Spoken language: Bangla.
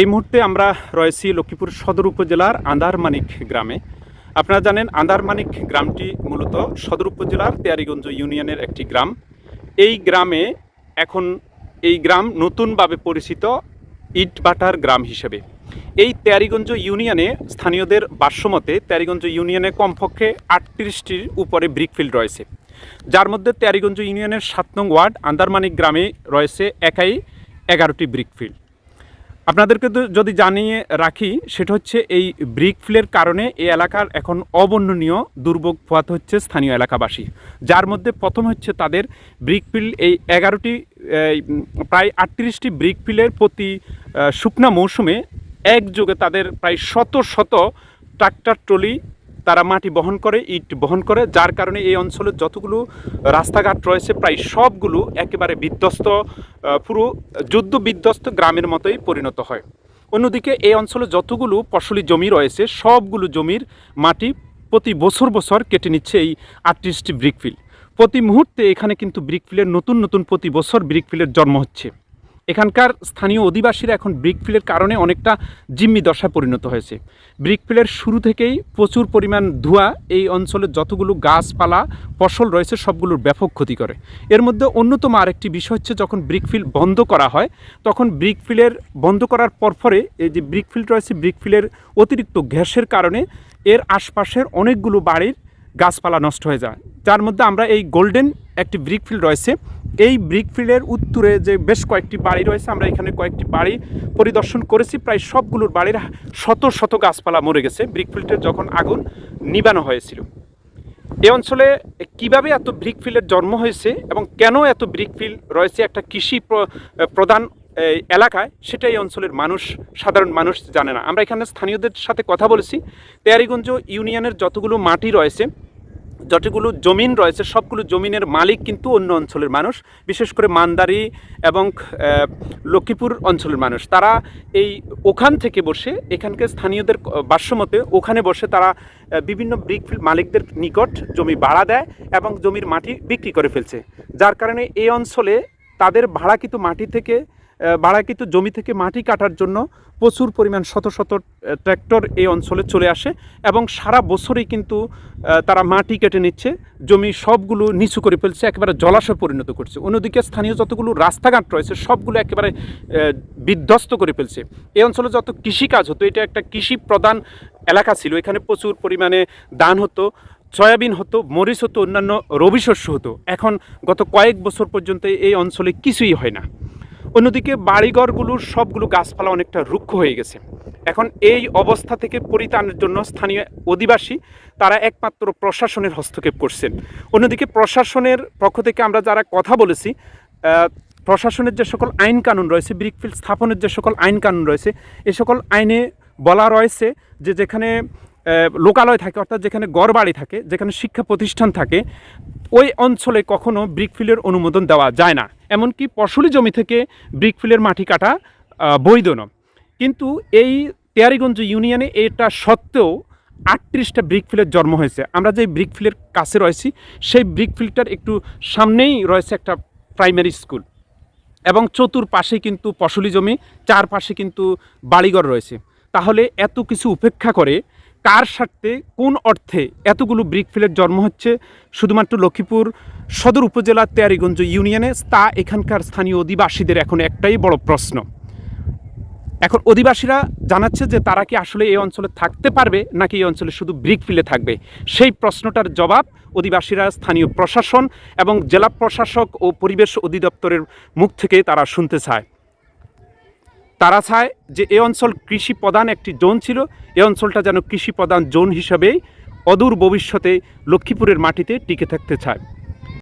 এই মুহূর্তে আমরা রয়েছি লক্ষ্মীপুর সদর উপজেলার আন্দারমানিক গ্রামে। আপনারা জানেন আন্দারমানিক গ্রামটি মূলত সদর উপজেলার তেয়ারিগঞ্জ ইউনিয়নের একটি গ্রাম। এই গ্রামে এখন এই গ্রাম নতুনভাবে পরিচিত ইটবাটার গ্রাম হিসেবে। এই তেয়ারিগঞ্জ ইউনিয়নে স্থানীয়দের বাস্যমতে তেয়ারিগঞ্জ ইউনিয়নে কমপক্ষে আটত্রিশটির উপরে ব্রিকফিল্ড রয়েছে। যার মধ্যে তেয়ারিগঞ্জ ইউনিয়নের সাত নং ওয়ার্ড আন্দারমানিক গ্রামে রয়েছে একাই এগারোটি ব্রিকফিল্ড আপনাদেরকে যদি জানিয়ে রাখি, সেটা হচ্ছে এই ব্রিক ফ্লের কারণে এই এলাকার এখন অবর্ণনীয় দুর্ভোগ পোয়াতে হচ্ছে স্থানীয় এলাকাবাসী। যার মধ্যে প্রথম হচ্ছে তাদের ব্রিক ফিল্ড এই এগারোটি প্রায় আটত্রিশটি ব্রিক ব্রিকফিলের প্রতি শুকনা মৌসুমে একযোগে তাদের প্রায় শত শত ট্রাক্টর, ট্রলি তারা মাটি বহন করে, ইট বহন করে, যার কারণে এই অঞ্চলের যতগুলো রাস্তাঘাট রয়েছে, প্রায় সবগুলো একেবারে বিধ্বস্ত পুরো যুদ্ধ বিধ্বস্ত গ্রামের মতোই পরিণত হয়। অন্যদিকে এই অঞ্চলে যতগুলো ফসলি জমি রয়েছে, সবগুলো জমির মাটি প্রতি বছর বছর কেটে নিচ্ছে এই আটত্রিশটি ব্রিকফিল প্রতি মুহূর্তে এখানে কিন্তু ব্রিকফিলের নতুন নতুন প্রতি বছর ব্রিকফিলের জন্ম হচ্ছে। এখানকার স্থানীয় অধিবাসীরা এখন ব্রিকফিলের কারণে অনেকটা জিম্মি দশায় পরিণত হয়েছে। ব্রিকফিলের শুরু থেকেই প্রচুর পরিমাণ ধোঁয়া এই অঞ্চলের যতগুলো গাছপালা, ফসল রয়েছে সবগুলোর ব্যাপক ক্ষতি করে। এর মধ্যে অন্যতম আরেকটি বিষয় হচ্ছে যখন ব্রিকফিল বন্ধ করা হয়, তখন ব্রিকফিলের বন্ধ করার পরপরে এই যে ব্রিকফিল রয়েছে ব্রিকফিলের অতিরিক্ত গ্যাসের কারণে এর আশপাশের অনেকগুলো বাড়ির গাছপালা নষ্ট হয়ে যায়। যার মধ্যে আমরা এই গোল্ডেন একটি ব্রিকফিল্ড রয়েছে এই ব্রিকফিল্ডের উত্তরে যে বেশ কয়েকটি বাড়ি রয়েছে, আমরা এখানে কয়েকটি বাড়ি পরিদর্শন করেছি। প্রায় সবগুলোর বাড়ির শত শত গাছপালা মরে গেছে ব্রিকফিল্ডের যখন আগুন নিবানো হয়েছিল। এই অঞ্চলে কীভাবে এত ব্রিকফিল্ডের জন্ম হয়েছে এবং কেন এত ব্রিকফিল্ড রয়েছে একটা কৃষি প্রধান এলাকায়, সেটা এই অঞ্চলের মানুষ, সাধারণ মানুষ জানে না। আমরা এখানে স্থানীয়দের সাথে কথা বলেছি। তেয়ারিগঞ্জ ইউনিয়নের যতগুলো মাটি রয়েছে যতগুলো জমিন রয়েছে, সবগুলো জমিনের মালিক কিন্তু অন্য অঞ্চলের মানুষ, বিশেষ করে মান্দারি এবং লক্ষ্মীপুর অঞ্চলের মানুষ। তারা এই ওখান থেকে বসে এখানকার স্থানীয়দের বাস্যমতে ওখানে বসে তারা বিভিন্ন ব্রিকফিল্ড মালিকদের নিকট জমি ভাড়া দেয় এবং জমির মাটি বিক্রি করে ফেলছে। যার কারণে এই অঞ্চলে তাদের ভাড়াকৃত মাটি থেকে ভাড়াকৃত জমি থেকে মাটি কাটার জন্য প্রচুর পরিমাণ শত শত ট্র্যাক্টর এই অঞ্চলে চলে আসে এবং সারা বছরই কিন্তু তারা মাটি কেটে নিচ্ছে, জমি সবগুলো নিচু করে ফেলছে, একেবারে জলাশয় পরিণত করছে। অন্যদিকে স্থানীয় যতগুলো রাস্তাঘাট রয়েছে, সবগুলো একেবারে বিধ্বস্ত করে ফেলছে। এই অঞ্চলে যত কৃষিকাজ হতো, এটা একটা কৃষি প্রধান এলাকা ছিল। এখানে প্রচুর পরিমাণে দান হতো, সয়াবিন হতো, মরিচ হতো, অন্যান্য রবি শস্য হতো। এখন গত কয়েক বছর পর্যন্ত এই অঞ্চলে কিছুই হয় না। অন্যদিকে বাড়িঘরগুলোর সবগুলো গাছপালা অনেকটা রুক্ষ হয়ে গেছে। এখন এই অবস্থা থেকে পরিত্রাণের জন্য স্থানীয় অধিবাসী, তারা একমাত্র প্রশাসনের হস্তক্ষেপ করছেন। অন্যদিকে প্রশাসনের পক্ষ থেকে আমরা যারা কথা বলেছি প্রশাসনের যে সকল আইন কানুন রয়েছে, ব্রিকফিল্ড স্থাপনের যে সকল আইন কানুন রয়েছে, এ সকল আইনে বলা রয়েছে যে যেখানে লোকালয় থাকে, অর্থাৎ যেখানে গড়বাড়ি থাকে, যেখানে শিক্ষা প্রতিষ্ঠান থাকে, ওই অঞ্চলে কখনো ব্রিকফিলের অনুমোদন দেওয়া যায় না। এমনকি ফসলি জমি থেকে ব্রিকফিলের মাটি কাটা বৈধ নয়। কিন্তু এই তেয়ারিগঞ্জ ইউনিয়নে এটা সত্ত্বেও আটত্রিশটা ব্রিকফিলের জন্ম হয়েছে। আমরা যে ব্রিকফিলের কাছে রয়েছি, সেই ব্রিকফিল্ডটার একটু সামনেই রয়েছে একটা প্রাইমারি স্কুল এবং চতুর্পাশে কিন্তু ফসলি জমি, চারপাশে কিন্তু বাড়িঘর রয়েছে। তাহলে এত কিছু উপেক্ষা করে কার স্বার্থে, কোন অর্থে এতগুলো ব্রিক ফিলের জন্ম হচ্ছে? শুধুমাত্র লক্ষ্মীপুর সদর উপজেলার তেয়ারিগঞ্জ ইউনিয়নে, তা এখানকার স্থানীয় অধিবাসীদের এখন একটাই বড় প্রশ্ন। এখন অধিবাসীরা জানাচ্ছে যে তারা কি আসলে এই অঞ্চলে থাকতে পারবে, নাকি এই অঞ্চলে শুধু ব্রিক ফিলে থাকবে? সেই প্রশ্নটার জবাব অধিবাসীরা, স্থানীয় প্রশাসন এবং জেলা প্রশাসক ও পরিবেশ অধিদপ্তরের মুখ থেকে তারা শুনতে চায়। তারা চায় যে এ অঞ্চল কৃষি প্রধান একটি জোন ছিল, এ অঞ্চলটা যেন কৃষি প্রধান জোন হিসাবেই অদূর ভবিষ্যতে লক্ষ্মীপুরের মাটিতে টিকে থাকতে চায়।